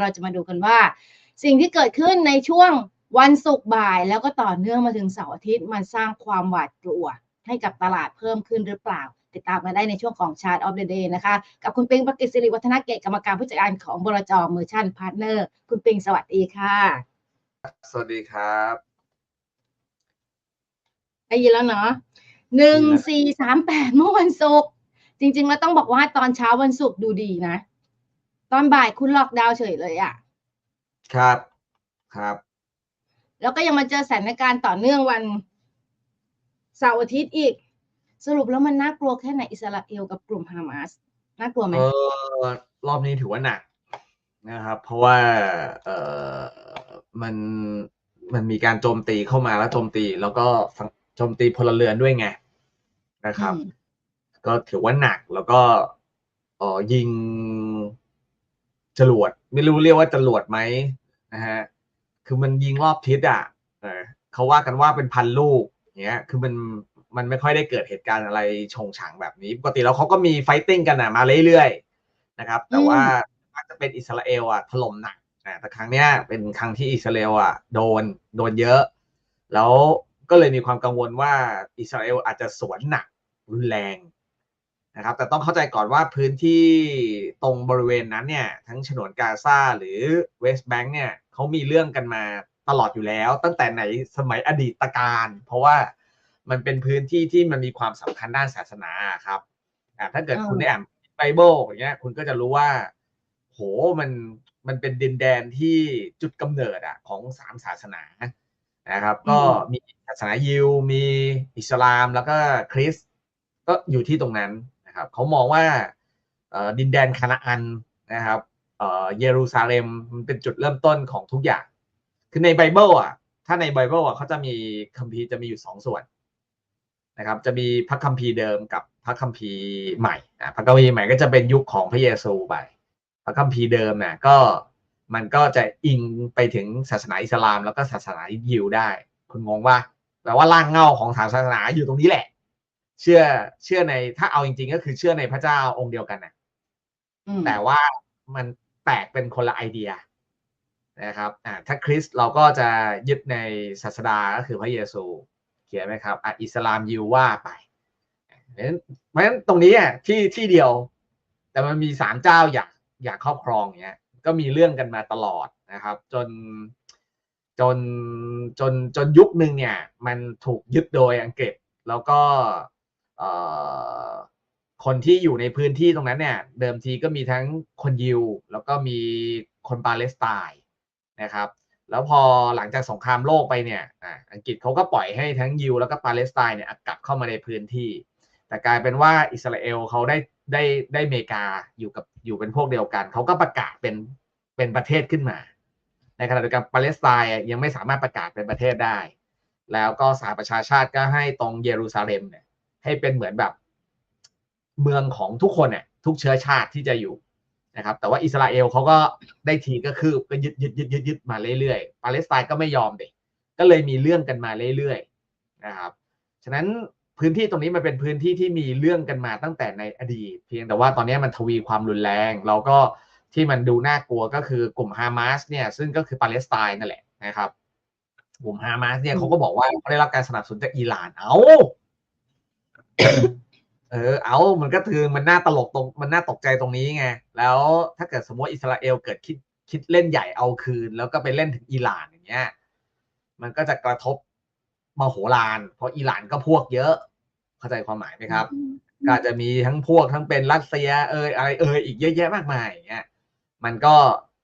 เราจะมาดูกันว่า สิ่งที่เกิดขึ้นในช่วงวันศุกร์บ่าย แล้วก็ต่อเนื่องมาถึงเสาร์อาทิตย์มันสร้างความหวาดกลัว ให้กับตลาดเพิ่มขึ้นหรือเปล่า ติดตามกันได้ในช่วงของชาร์ตออฟเดอะเดย์นะคะ กับคุณปิงประกิตสิริวัฒนเกตกรรมการผู้จัดการของบรจเมอร์ชันพาร์ทเนอร์คุณปิงสวัสดีค่ะ สวัสดีครับได้ยินแล้วเนาะหนึ่งได้ยินแล้วสี่สามแปดเมื่อวันศุกร์จริงๆแล้วต้องบอกว่าตอนเช้าวันศุกร์ดูดีนะ ตอนบ่ายคุณล็อกดาวน์เฉยเลยอะครับ ครับ แล้วก็ยังมาเจอสถานการณ์ต่อเนื่องวันเสาร์อาทิตย์อีก สรุปแล้วมันน่ากลัวแค่ไหนอิสราเอลกับกลุ่มฮามาสน่ากลัวไหมเออรอบนี้ถือว่าหนักนะครับ เพราะว่าเออมันมันมีการโจมตีเข้ามาแล้วโจมตี แล้วก็ฝั่งโจมตีพลเรือนด้วยไงนะครับอืมก็ถือว่าหนักแล้วก็เออยิง จรวดไม่รู้เรียกว่าจรวดไหมนะฮะคือมันยิงรอบทิศอะเออเขาว่ากันว่าเป็นพันลูกอย่างเงี้ยคือมันมันไม่ค่อยได้เกิดเหตุการณ์อะไรชงฉางแบบนี้ ปกติแล้วเขาก็มีไฟติ้งกันนะมาเรื่อยๆนะครับ แต่ว่าอาจจะเป็นอิสราเอลอะถล่มหนักอะแต่ครั้งเนี้ยเป็นครั้งที่อิสราเอลอะโดนโดนเยอะ แล้วก็เลยมีความกังวลว่าอิสราเอลอาจจะสวนหนักรุนแรง นะครับแต่ต้องเข้าใจก่อนว่าพื้นที่ตรงบริเวณนั้นเนี่ยทั้งฉนวนกาซาหรือเวสต์แบงค์เนี่ยเขามีเรื่องกันมาตลอดอยู่แล้ว ตั้งแต่ไหนสมัยอดีตการ เพราะว่ามันเป็นพื้นที่ที่มันมีความสำคัญด้านศาสนาครับอ่าถ้าเกิดอืมคุณได้อ่านไบเบิลอย่างเงี้ยคุณก็จะรู้ว่า โหมันมันเป็นดินแดนที่จุดกำเนิดอะของสามศาสนานะครับ ก็มีศาสนายิวมีอิสลามแล้วก็คริสต์ก็อยู่ที่ตรงนั้น นะครับเขามองว่าดินแดนคานาอันนะครับเยรูซาเล็มมันเป็นจุดเริ่มต้นของทุกอย่าง คือในไบเบิลอะ ถ้าในไบเบิลอะเขาจะมีคัมภีร์จะมีอยู่สองส่วนนะครับ จะมีพระคัมภีร์เดิมกับพระคัมภีร์ใหม่อะพระคัมภีร์ใหม่ก็จะเป็นยุคของพระเยซูไป พระคัมภีร์เดิมเนี่ยก็มันก็จะอิงไปถึงศาสนาอิสลามแล้วก็ศาสนายิวได้ คุณงงว่าแปลว่าร่างเงาของศาสนาอยู่ตรงนี้แหละ เชื่อเชื่อในถ้าเอาจริง ๆ ก็คือเชื่อในพระเจ้าองค์เดียวกันนะอืมแต่ว่ามันแตกเป็นคนละไอเดียนะครับอ่าถ้าคริสต์เราก็จะยึดในศาสดาก็คือพระเยซูเขียนไหมครับอะอิสลามยิวว่าไปเพราะฉะนั้นเพราะฉะนั้นตรงนี้อะที่ที่เดียว แต่มันมีสามเจ้าอยากอยากครอบครองเนี้ย ก็มีเรื่องกันมาตลอดนะครับ จนจนจนจนยุคหนึ่งเนี่ย มันถูกยึดโดยอังกฤษแล้วก็เอ่อ คนที่อยู่ในพื้นที่ตรงนั้นเนี่ย เดิมทีก็มีทั้งคนยิว แล้วก็มีคนปาเลสไตน์นะครับ แล้วพอหลังจากสงครามโลกไปเนี่ยอังกฤษเขาก็ปล่อยให้ทั้งยิว แล้วก็ปาเลสไตน์เนี่ยกลับเข้ามาในพื้นที่ แต่กลายเป็นว่าอิสราเอลเขาได้ได้ได้อเมริกาอยู่กับอยู่เป็นพวกเดียวกัน เขาก็ประกาศเป็นเป็นประเทศขึ้นมา ในขณะเดียวกันปาเลสไตน์ยังไม่สามารถประกาศเป็นประเทศได้ แล้วก็สหประชาชาติก็ให้ตรงเยรูซาเล็มเนี่ย ให้เป็นเหมือนแบบ เมืองของทุกคนเนี่ยทุกเชื้อชาติที่จะอยู่นะครับ แต่ว่าอิสราเอลเขาก็ได้ทีก็คือก็ยึดยึดยึดยึดยึดมาเรื่อยๆปาเลสไตน์ก็ไม่ยอมเด็กก็เลยมีเรื่องกันมาเรื่อยๆนะครับฉะนั้นพื้นที่ตรงนี้มันเป็นพื้นที่ที่มีเรื่องกันมาตั้งแต่ในอดีต เพียงแต่ว่าตอนนี้มันทวีความรุนแรง เราก็ที่มันดูน่ากลัวก็คือกลุ่มฮามาสเนี่ยซึ่งก็คือปาเลสไตน์นั่นแหละนะครับ กลุ่มฮามาสเนี่ยเขาก็บอกว่าเขาได้รับการสนับสนุนจากอิหร่านเอา เออ เอามันก็คือมันน่าตลกตรง มันน่าตกใจตรงนี้ไง แล้วถ้าเกิดสมมติอิสราเอลเกิดคิดคิดเล่นใหญ่เอาคืน แล้วก็ไปเล่นถึงอิหร่านอย่างเงี้ย มันก็จะกระทบมโหฬารเพราะอิหร่านก็พวกเยอะ เข้าใจความหมายไหมครับ ก็อาจจะมีทั้งพวกทั้งเป็นรัสเซีย เอยอะไรเอยอีกเยอะแยะมากมายอย่างเงี้ย มันก็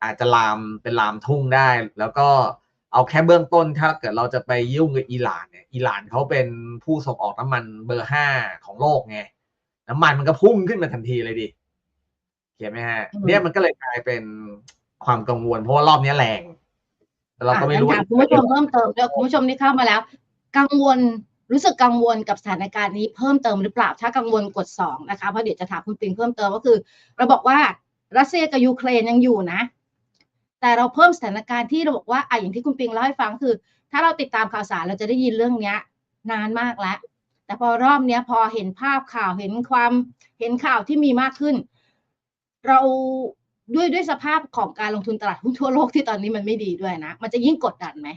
อาจจะลามเป็นลามทุ่งได้ แล้วก็ เอาแค่เบื้องต้นถ้าเกิดเราจะไปยุ่งกับอิหร่านเนี่ยอิหร่านเขาเป็นผู้ส่งออกน้ำมันเบอร์ห้าของโลกไงน้ำมันมันก็พุ่งขึ้นมาทันทีเลยดิเขียนไหมฮะอืมเนี่ยมันก็เลยกลายเป็นความกังวลเพราะว่ารอบนี้แรงแต่เราก็ไม่รู้อะงั้นถามคุณผู้ชมเพิ่มเติมด้วยคุณผู้ชมที่เข้ามาแล้ว กังวลรู้สึกกังวลกับสถานการณ์นี้เพิ่มเติมหรือเปล่า ถ้ากังวลกดสองนะคะเพราะเดี๋ยวจะถามคุณปิงเพิ่มเติมก็คือ เราบอกว่ารัสเซียกับยูเครนยังอยู่นะ แต่เราเพิ่มสถานการณ์ที่เราบอกว่าอะอย่างที่คุณปิงเล่าให้ฟังคือ ถ้าเราติดตามข่าวสารเราจะได้ยินเรื่องเนี้ย นานมากแล้ว แต่พอรอบเนี้ยพอเห็นภาพข่าวเห็นความเห็นข่าวที่มีมากขึ้น เราด้วยด้วยสภาพของการลงทุนตลาดหุ้นทั่วโลกที่ตอนนี้มันไม่ดีด้วยนะ มันจะยิ่งกดดันไหม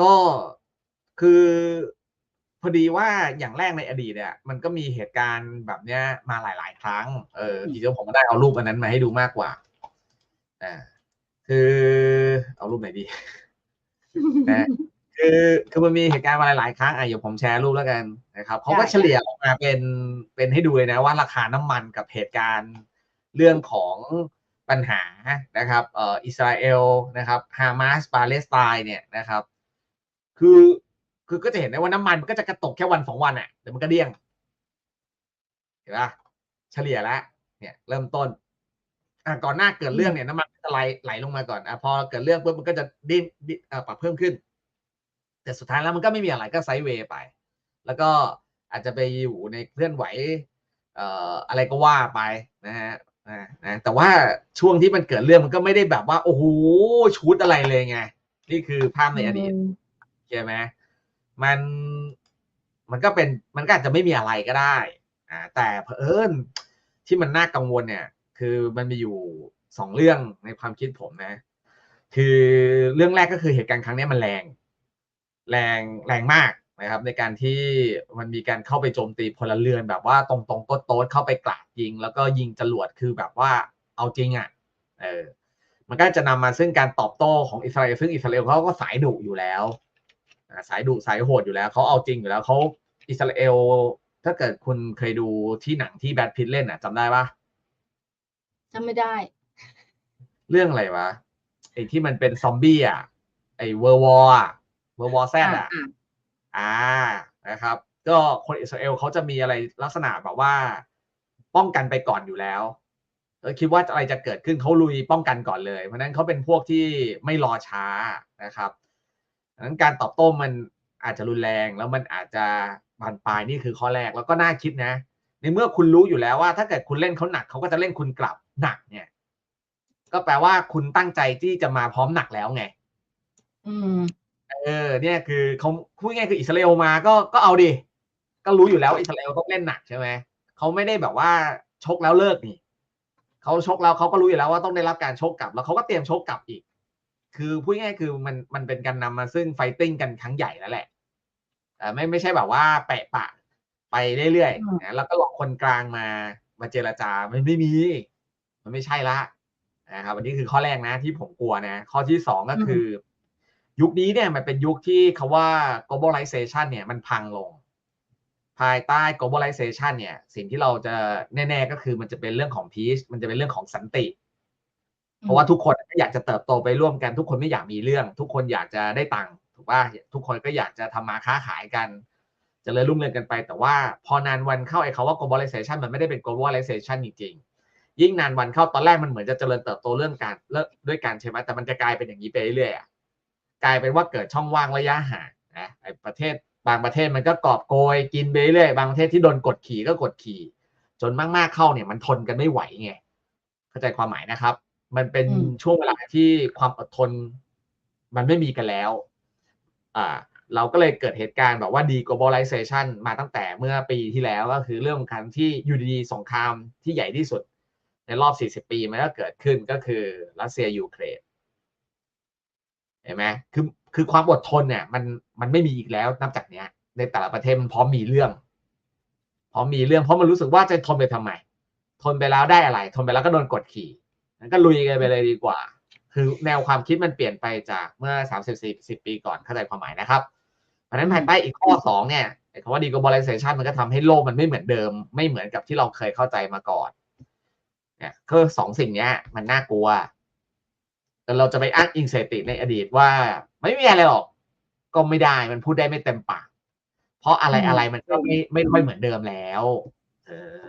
ก็คือพอดีว่าอย่างแรกในอดีตเนี่ย มันก็มีเหตุการณ์แบบเนี้ยมาหลาย ๆ ครั้ง เออจริงๆผมก็ได้เอารูปอันนั้นมาให้ดูมากกว่า อ่า คือเอารูปไหนดีนะคือคือมันมีเหตุการณ์มาหลายๆครั้งอะเดี๋ยวผมแชร์รูปแล้วกันนะครับเขาก็เฉลี่ยออกมาเป็นเป็นให้ดูเลยนะว่าราคาน้ำมันกับเหตุการณ์เรื่องของปัญหานะครับเอ่ออิสราเอลนะครับฮามาสปาเลสไตน์เนี่ยนะครับ คือคือก็จะเห็นได้ว่าน้ำมันมันก็จะกระตกแค่วันสองวันอะเดี๋ยวมันก็เดี้ยงเห็นปะเฉลี่ยแล้วเนี่ย เริ่มต้น อะก่อนหน้าเกิดเรื่องเนี่ยน้ำมันจะไหลไหลลงมาก่อนอะพอเกิดเรื่องปุ๊บมันก็จะดิ้นดิ้นเอ่อปรับเพิ่มขึ้น แต่สุดท้ายแล้วมันก็ไม่มีอะไรก็ไซด์เวย์ไป แล้วก็อาจจะไปอยู่ในเคลื่อนไหวเอ่ออะไรก็ว่าไปนะฮะนะนะแต่ว่าช่วงที่มันเกิดเรื่องมันก็ไม่ได้แบบว่า โอ้โหชุดอะไรเลยไงนี่คือภาพในอดีตใช่ไหมมันมันก็เป็นมันก็อาจจะไม่มีอะไรก็ได้ อ่า แต่เผอิญที่มันน่ากังวลเนี่ย คือมันมีอยู่สองเรื่องในความคิดผมนะ คือเรื่องแรกก็คือเหตุการณ์ครั้งนี้มันแรง แรงแรงมากนะครับ ในการที่มันมีการเข้าไปโจมตีพลเรือนแบบว่าตรงตรงโต๊ดเข้าไปกราดยิง แล้วก็ยิงจรวดคือแบบว่าเอาจริงอะเออมันก็จะนำมาซึ่งการตอบโต้ของอิสราเอลซึ่งอิสราเอลเขาก็สายดุอยู่แล้วสายดุสายโหดอยู่แล้วเขาเอาจริงอยู่แล้วเขาอิสราเอลถ้าเกิดคุณเคยดูที่หนังที่แบทพิทเล่นอะจำได้ปะ จำไม่ได้ เรื่องอะไรวะไอ้ที่มันเป็นซอมบี้อะไอ้เวอร์วอร์เวอร์วอร์แซดอะอ่าอ่านะครับ ก็คนอิสราเอลเขาจะมีอะไรลักษณะแบบว่า ป้องกันไปก่อนอยู่แล้วเออคิดว่าอะไรจะเกิดขึ้นเขาลุยป้องกันก่อนเลย เพราะฉะนั้นเขาเป็นพวกที่ไม่รอช้านะครับดังนั้นการตอบโต้มันอาจจะรุนแรงแล้วมันอาจจะบานปลายนี่คือข้อแรกแล้วก็น่าคิดนะ ในเมื่อคุณรู้อยู่แล้วว่า ถ้าเกิดคุณเล่นเขาหนักเขาก็จะเล่นคุณกลับ หนักเนี่ย ก็แปลว่าคุณตั้งใจที่จะมาพร้อมหนักแล้วไง อืม เออ เนี่ยคือเขาพูดง่ายๆคืออิสราเอลมาก็ก็เอาดิก็รู้อยู่แล้วว่าอิสราเอลต้องเล่นหนักใช่ไหมเขาไม่ได้แบบว่าชกแล้วเลิกนี่เขาชกแล้วเขาก็รู้อยู่แล้วว่าต้องได้รับการชกกลับ แล้วเขาก็เตรียมชกกลับอีก คือพูดง่ายๆคือมันมันเป็นการนำมาซึ่งไฟติ้งกันครั้งใหญ่แล้วแหละแต่ไม่ไม่ใช่แบบว่าแปะปะไปเรื่อยอืมๆนะแล้วก็รอคนกลางมามาเจรจามันไม่มี มันไม่ใช่ละนะครับอันนี้คือข้อแรกนะที่ผมกลัวนะ ข้อที่สองก็คือ ยุคนี้เนี่ยมันเป็นยุคที่คาว่า globalization เนี่ยมันพังลง ภายใต้ globalization เนี่ย สิ่งที่เราจะแน่ๆก็คือมันจะเป็นเรื่องของ peace มันจะเป็นเรื่องของสันติ เพราะว่าทุกคนก็อยากจะเติบโตไปร่วมกัน ทุกคนไม่อยากมีเรื่อง ทุกคนอยากจะได้ตังค์ถูกป่ะทุกคนก็อยากจะทำมาค้าขายกันเจะเลยรุ่งเรืองกันไป แต่ว่าพอนานวันเข้าไอ้คาว่า globalization มันไม่ได้เป็น globalization จริงๆ ยิ่งนานวันเข้าตอนแรกมันเหมือนจะเจริญเติบโตเรื่องการเลิกด้วยกันใช่ไหมแต่มันจะกลายเป็นอย่างนี้ไปเรื่อยๆอะกลายเป็นว่าเกิดช่องว่างระยะห่างนะไอ้ประเทศบางประเทศมันก็กอบโกยกินไปเรื่อยบางประเทศที่โดนกดขี่ก็กดขี่ จนมากๆเข้าเนี่ยมันทนกันไม่ไหวไงเข้าใจความหมายนะครับ มันเป็นอืมช่วงเวลาที่ความอดทน มันไม่มีกันแล้ว อ่า เราก็เลยเกิดเหตุการณ์แบบว่า deglobalization มาตั้งแต่เมื่อปีที่แล้วก็คือเรื่องของการที่อยู่ดีๆสงครามที่ใหญ่ที่สุด ในรอบ 40 ปีมันก็เกิดขึ้นก็คือรัสเซียยูเครนเห็นไหมคือคือความอดทนเนี่ยมันมันไม่มีอีกแล้วนับจากเนี้ย ในแต่ละประเทศมันพร้อมมีเรื่อง พร้อมมีเรื่องเพราะมันรู้สึกว่าจะทนไปทำไม ทนไปแล้วได้อะไร ทนไปแล้วก็โดนกดขี่งั้นก็ลุยกันไปเลยดีกว่า คือแนวความคิดมันเปลี่ยนไปจากเมื่อสามสิบสี่สิบปีก่อนเข้าใจความหมายนะครับเพราะฉะนั้นภายใต้อีกข้อสองเนี่ยคำว่า deglobalization มันก็ทำให้โลกมันไม่เหมือนเดิม ไม่เหมือนกับที่เราเคยเข้าใจมาก่อน เนี่ยคือสองสิ่งเนี้ย มันน่ากลัว แต่เราจะไปอ้างอิงสถิติในอดีตว่า ไม่มีอะไรหรอก ก็ไม่ได้มันพูดได้ไม่เต็มปาก เพราะอะไรอืมอะไรมันก็ไม่ไม่ค่อยเหมือนเดิมแล้ว เออ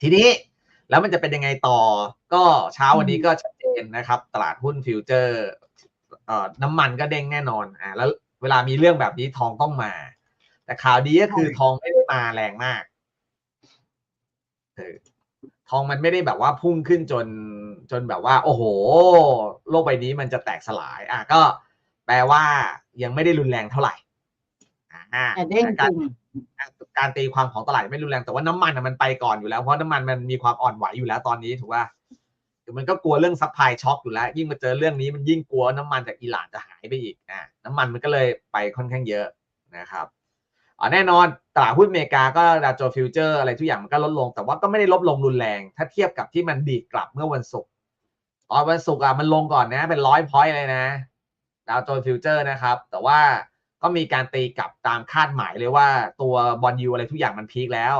ทีนี้แล้วมันจะเป็นยังไงต่อ ก็เช้าวันนี้ก็ชัดเจนนะครับ ตลาดหุ้นฟิวเจอร์เอ่อน้ำมันก็เด้งแน่นอนอ่าแล้วเวลามีเรื่องแบบนี้ทองต้องมา แต่ข่าวดีก็คือทองไม่ได้มาแรงมากเออ ทองมันไม่ได้แบบว่าพุ่งขึ้นจนจนแบบว่า โอ้โห โลกใบนี้มันจะแตกสลาย อะก็แปลว่ายังไม่ได้รุนแรงเท่าไหร่อ่าแต่เด้งจการริงการตีความของตลาดไม่รุนแรงแต่ว่าน้ำมันอะมันไปก่อนอยู่แล้วเพราะน้ำมันมันมีความอ่อนไหวอยู่แล้วตอนนี้ถูกป่ะมันก็กลัวเรื่องซัพพลายช็อคอยู่แล้ว ยิ่งมาเจอเรื่องนี้มันยิ่งกลัวน้ำมันจากอิหร่านจะหายไปอีกอะน้ำมันมันก็เลยไปค่อนข้างเยอะนะครับอ๋อ แน่นอนตลาดหุ้นอเมริกาก็ดาวโจนส์ฟิวเจอร์อะไรทุกอย่างมันก็ลดลง แต่ว่าก็ไม่ได้ลดลงรุนแรง ถ้าเทียบกับที่มันดีดกลับเมื่อวันศุกร์ตอนวันศุกร์อะมันลงก่อนนะเป็นร้อยพอยต์เลยนะดาวโจนส์ฟิวเจอร์นะครับ แต่ว่าก็มีการตีกลับตามคาดหมายเลยว่าตัวบอลยูอะไรทุกอย่างมันพีคแล้ว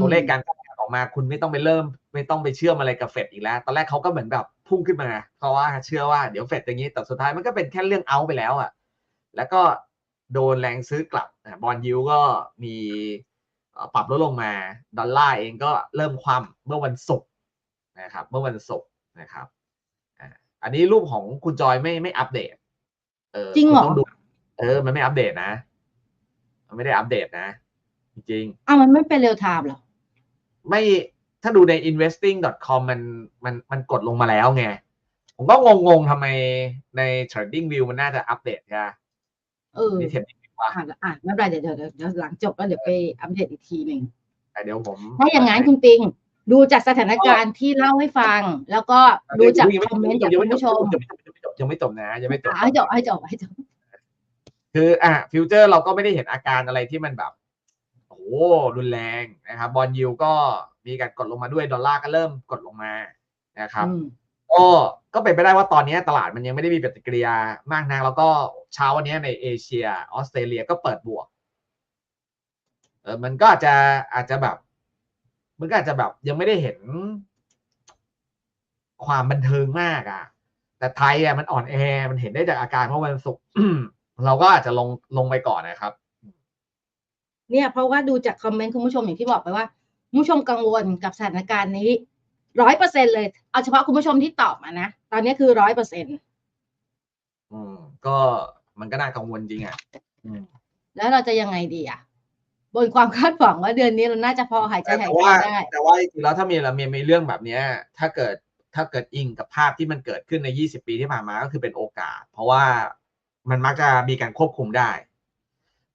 ตัวเลขการขายออกมาคุณไม่ต้องไปเริ่ม ไม่ต้องไปเชื่อมอะไรกับเฟดอีกแล้ว ตอนแรกเขาก็เหมือนแบบพุ่งขึ้นมา เพราะว่าเชื่อว่าเดี๋ยวเฟดอย่างนี้แต่สุดท้ายมันก็เป็นแค่เรื่องเอาไปแล้วอะ แล้วก็ โดนแรงซื้อกลับบอลยูก็มีเอ่อปรับลดลงมา ดอลลาร์เองก็เริ่มคว่ำเมื่อวันศุกร์นะครับ เมื่อวันศุกร์นะครับอ่าอันนี้รูปของคุณจอยไม่ไม่อัปเดต เออจริงเหรอคุณต้องดูเออ มันไม่อัปเดตนะมันไม่ได้อัปเดตนะ จริงๆอ้าวมันไม่เป็นเรียลไทม์เหรอ ไม่ถ้าดูใน investing.com มันมันมันกดลงมาแล้วไง ผมก็งงๆทำไมใน trading view มันน่าจะอัปเดตใช่ไหม เออนี่เทรดดิ้งว่าอ่านอ่านไม่เป็นไรเดี๋ยวเดี๋ยวเดี๋ยวเดี๋ยวหลังจบแล้วเดี๋ยวไปอัปเดตอีกทีหนึ่งแต่เดี๋ยวผมถ้าอย่างนั้นคุณปิง ดูจากสถานการณ์ที่เล่าให้ฟัง แล้วก็ดูจากคอมเมนต์จากคุณผู้ชมยังไม่จบนะยังไม่จบอะให้จบให้จบให้จบคืออะฟิวเจอร์เราก็ไม่ได้เห็นอาการอะไรที่มันแบบโอ้โหรุนแรงนะครับบอลยูก็มีการกดลงมาด้วยดอลลาร์ก็เริ่มกดลงมานะครับอืมก็ก็เป็นไปได้ว่าตอนนี้ตลาดมันยังไม่ได้มีปฏิกิริยามากนักแล้วก็ เช้าวันนี้ในเอเชียออสเตรเลียก็เปิดบวกเออมันก็อาจจะอาจจะแบบ มันก็อาจจะแบบยังไม่ได้เห็นความบันเทิงมากอะ่ะ แต่ไทยอะมันอ่อนแอมันเห็นได้จากอาการเมื่อวันศุกร์เราก็อาจจะลงลงไปก่อนนะครับ เนี่ยเพราะว่าดูจากคอมเมนต์คุณผู้ชมอย่างที่บอกไปว่าคุณผู้ชมกังวลกับสถานการณ์นี้ร้อยเปอร์เซ็นเลย เอาเฉพาะคุณผู้ชมที่ตอบมานะ ตอนนี้คือร้อยเปอร์เซ็นอืมก็ มันก็น่ากังวลจริงอะอืมแล้วเราจะยังไงดีอะบนความคาดหวังว่าเดือนนี้เราน่าจะพอหายใจแต่หายว่าใจได้ แต่ว่าจริงๆแล้วถ้ามีเรามีมีเรื่องแบบเนี้ย ถ้าเกิดถ้าเกิดอิงกับภาพที่มันเกิดขึ้นใน 20 ปีที่ผ่านมาก็คือเป็นโอกาส เพราะว่ามันมักจะมีการควบคุมได้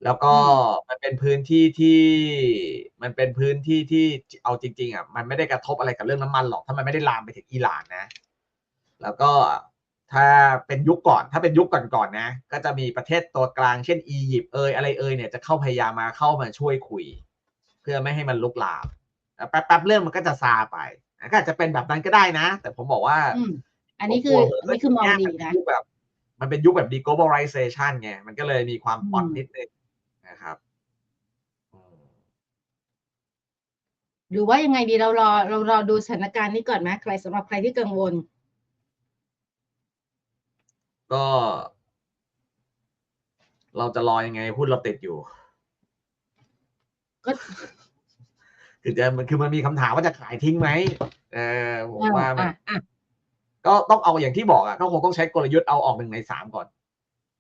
แล้วก็มันเป็นพื้นที่ที่มันเป็นพื้นที่ที่เอาจริง ๆอะมันไม่ได้กระทบอะไรกับเรื่องน้ำมันหรอกถ้ามันไม่ได้ลามไปถึงอิหร่านนะ แล้วก็ ถ้าเป็นยุคก่อนถ้าเป็นยุคก่อนๆนะ ก็จะมีประเทศตัวกลางเช่นอียิปต์เอยอะไรเอยเนี่ยจะเข้าพยายามมาเข้ามาช่วยคุย เพื่อไม่ให้มันลุกลามแต่แป๊บๆเรื่องมันก็จะซาไปก็อาจจะเป็นแบบนั้นก็ได้นะ แต่ผมบอกว่าอืมอันนี้คืออันนี้คือมองดีนะยุคแบบมันเป็นยุคแบบ deglobalization ไงมันก็เลยมีความปอนอืมนิดนึงนะครับอืมหรือว่ายังไงดีเรารอเรารอดูสถานการณ์นี้ก่อนไหมใครสำหรับใครที่กังวล ก็ เราจะรอยังไงพูดเราติดอยู่ ก็คือจะมันคือมันมีคำถามว่าจะขายทิ้งไหมเออผมว่ามันอะอะก็ต้องเอาอย่างที่บอกอะก็คงต้องใช้กลยุทธ์เอาออกหนึ่งในสามก่อน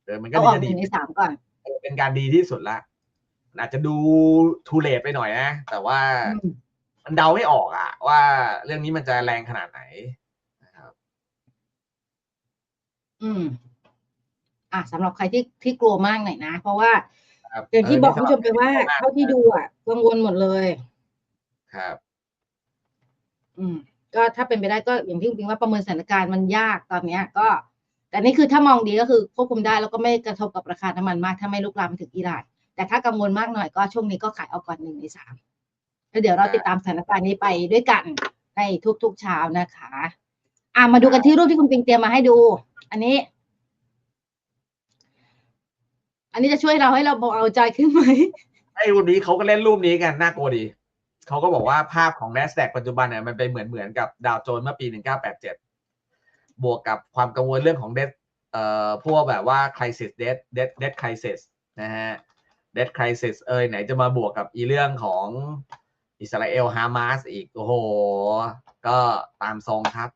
เออมันก็เอาอดีอกหจะดีนึ่งในสามก่อนเออเป็นการดีที่สุดละมันอาจจะดูทูเลตไปหน่อยนะแต่ว่าอืมมันเดาไม่ออกอะว่าเรื่องนี้มันจะแรงขนาดไหนนะครับ อืม อะสำหรับใครที่ที่กลัวมากหน่อยนะ เพราะว่าครับอย่างที่บอกคุณผู้ชมไปว่าเออเท่าที่ดูอะกังวลหมดเลย ครับ อืม ก็ถ้าเป็นไปได้ก็อย่างที่คุณปิงว่าประเมินสถานการณ์มันยากตอนเนี้ย ก็ แต่นี่คือถ้ามองดีก็คือควบคุมได้แล้วก็ไม่กระทบกับราคาน้ำมันมากถ้าไม่ลุกลามไปถึงอิหร่านแต่ถ้ากังวลมากหน่อยก็ช่วงนี้ก็ขายเอาก่อนหนึ่งในสามแล้วเดี๋ยวเราติดตามสถานการณ์นี้ไปด้วยกันในทุกๆเช้านะคะ อะมาดูกันที่รูปที่คุณปิงเตรียมมาให้ดู อันนี้ อันนี้จะช่วยเราให้เราเบาใจขึ้นไหมไอ้วันนี้เขาก็เล่นรูปนี้กันน่ากลัวดีเขาก็บอกว่าภาพของ NASDAQ ปัจจุบันเนี่ยมันเป็นเหมือนเหมือนกับดาวโจนส์เมื่อปี 1987 บวกกับความกังวลเรื่องของเด t เอ่อพวกแบบว่า crisis debt debt debt crisis นะฮะ debt crisis เอยไหนจะมาบวกกับอีเรื่องของอิสราเอลฮามาสอีก โอ้โห ก็ตามทรงครับ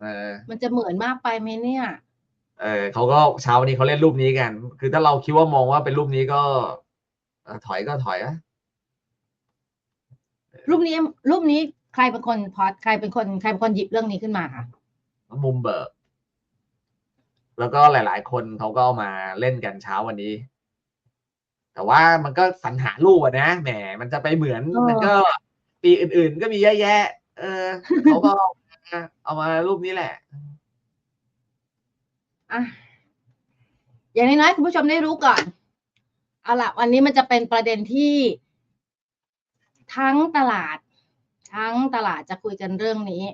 เออ มันจะเหมือนมากไปไหมเนี่ย เออเขาก็เช้าวันนี้เขาเล่นรูปนี้กัน คือถ้าเราคิดว่ามองว่าเป็นรูปนี้ก็เอ่อถอยก็ถอยอะรูปนี้รูปนี้ใครเป็นคนพอดใครเป็นคนใครเป็นคนหยิบเรื่องนี้ขึ้นมาคะมุมเบิก แล้วก็หลาย ๆ คนเขาก็เอามาเล่นกันเช้าวันนี้ แต่ว่ามันก็สรรหารูปอะนะแหมมันจะไปเหมือนมันก็ ปีอื่น ๆ ก็มีเยอะแยะ เออเขาก็ เอามารูปนี้แหละอะอย่างน้อยๆคุณผู้ชมได้รู้ก่อนเอาละวันนี้มันจะเป็นประเด็นที่ ทั้งตลาด ทั้งตลาดจะคุยกันเรื่องนี้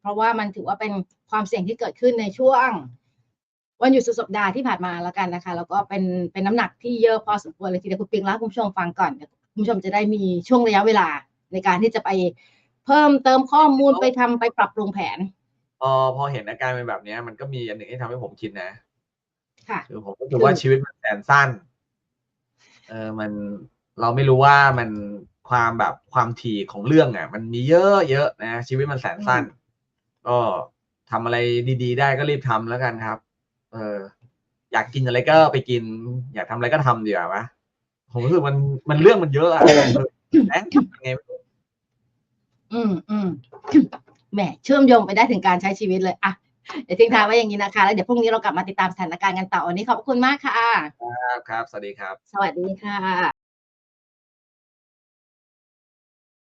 เพราะว่ามันถือว่าเป็นความเสี่ยงที่เกิดขึ้นในช่วง วันหยุดสุดสัปดาห์ที่ผ่านมาแล้วกันนะคะ แล้วก็เป็นเป็นน้ำหนักที่เยอะพอสมควรเลยทีเดียวคุณปิงแล้วคุณผู้ชมฟังก่อนคุณผู้ชมจะได้มีช่วงระยะเวลาในการที่จะไป เพิ่มเติมข้อมูลไปทำไปปรับปรุงแผนพอพอเห็นอาการเป็นแบบเนี้ยมันก็มีอันหนึ่งที่ทำให้ผมคิดนะ ค่ะคือผมก็คือว่าชีวิตมันแสนสั้น เออมันเราไม่รู้ว่ามันความแบบความถี่ของเรื่องอะ มันมีเยอะเยอะนะชีวิตมันแสนสั้น ก็ทำอะไรดี ๆ ได้ก็รีบทำแล้วกันครับ เออ อยากกินอะไรก็ไปกิน อยากทำอะไรก็ทำดีกว่าวะผมรู้สึกมันมันเรื่องมันเยอะอะเออแหมยังไงไม่รู้ อืมอืมแหมเชื่อมโยงไปได้ถึงการใช้ชีวิตเลยอะเดี๋ยวทิ้งท้ายไว้อย่างนี้นะคะ แล้วเดี๋ยวพรุ่งนี้เรากลับมาติดตามสถานการณ์กันต่อวันนี้ขอบคุณมากค่ะ ครับครับ สวัสดีครับ สวัสดีค่ะ